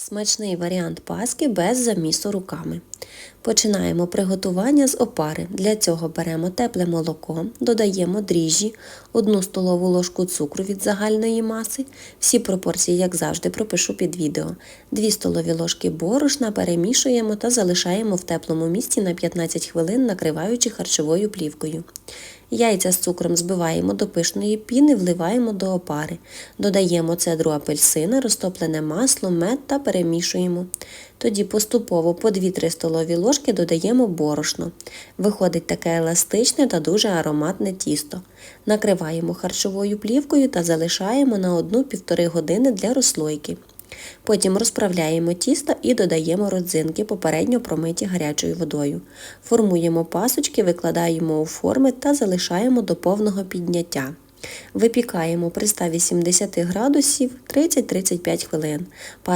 Смачний варіант паски без замісу руками. Починаємо приготування з опари. Для цього беремо тепле молоко, додаємо дріжджі, 1 столову ложку цукру від загальної маси. Всі пропорції, як завжди, пропишу під відео. 2 столові ложки борошна перемішуємо та залишаємо в теплому місці на 15 хвилин, накриваючи харчовою плівкою. Яйця з цукром збиваємо до пишної піни, вливаємо до опари. Додаємо цедру апельсина, розтоплене масло, мед та перемішуємо. Тоді поступово по 2-3 столові ложки додаємо борошно. Виходить таке еластичне та дуже ароматне тісто. Накриваємо харчовою плівкою та залишаємо на 1-1,5 години для розслойки. Потім розправляємо тісто і додаємо родзинки, попередньо промиті гарячою водою. Формуємо пасочки, викладаємо у форми та залишаємо до повного підняття. Випікаємо при 180 градусів 30-35 хвилин.